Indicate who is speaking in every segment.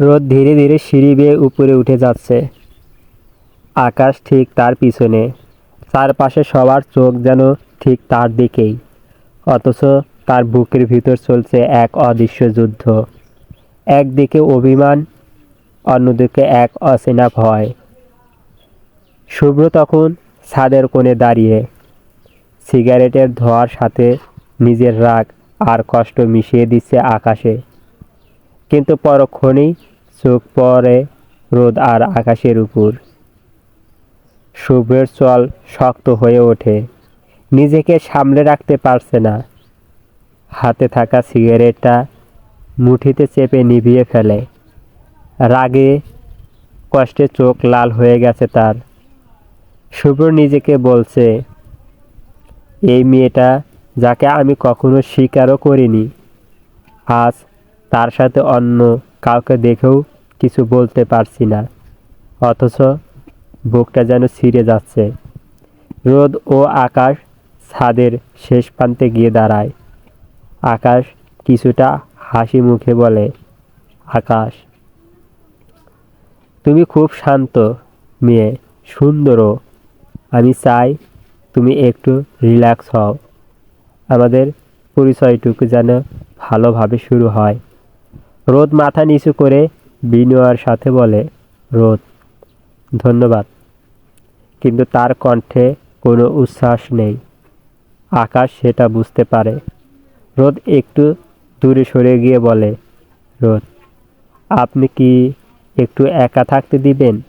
Speaker 1: রোদ ধীরে ধীরে সিঁড়ি বেয়ে উপরে উঠে যাচ্ছে। আকাশ ঠিক তার পিছনে। চারপাশে সবার চোখ যেন ঠিক তার দিকেই। অথচ তার বুকের ভিতর চলছে এক অদৃশ্য যুদ্ধ। একদিকে অভিমান, অন্যদিকে এক অচেনা ভয়। শুভ্র তখন ছাদের কোণে দাঁড়িয়ে। সিগারেটের ধোয়ার সাথে নিজের রাগ আর কষ্ট মিশিয়ে দিচ্ছে আকাশে। কিন্তু পরক্ষণেই চোখ পড়ে রোদ আর আকাশের উপর। শুভ্রের চল শক্ত হয়ে ওঠে, নিজেকে সামলে রাখতে পারছে না। হাতে থাকা সিগারেটটা মুঠিতে চেপে নিভিয়ে ফেলে। রাগে, কষ্টে চোখ লাল হয়ে গেছে তার। শুভ্র নিজেকে বলছে, এই মেয়েটা যাকে আমি কখনো স্বীকারও করিনি, আজ তার সাথে অন্য কাউকে দেখেও কিছু বলতে পারছি না। অথচ বুকটা যেন ছিঁড়ে যাচ্ছে। রোদ ও আকাশ ছাদের শেষ প্রান্তে গিয়ে দাঁড়ায়। আকাশ কিছুটা হাসি মুখে বলে, আকাশ, তুমি খুব শান্ত মেয়ে সুন্দরও আমি চাই তুমি একটু রিল্যাক্স হও। আমাদের পরিচয়টুকু যেন ভালোভাবে শুরু হয়। রোদ মাথা নিচু করে বিনয়ের সাথে বলে, রোদ, ধন্যবাদ। কিন্তু তার কণ্ঠে কোনো উচ্ছ্বাস নেই। আকাশ সেটা বুঝতে পারে। রোদ একটু দূরে সরে গিয়ে বলে, রোদ, আপনি কি একটু একা থাকতে দিবেন?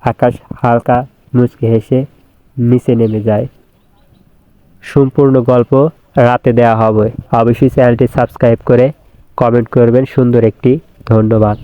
Speaker 1: আকাশ হালকা মুচকে হেসে নিচে নেমে যায়। সম্পূর্ণ গল্প রাতে দেওয়া হবে। অবশ্যই চ্যানেলটি সাবস্ক্রাইব করে কমেন্ট করবেন। সুন্দর একটি ধন্যবাদ।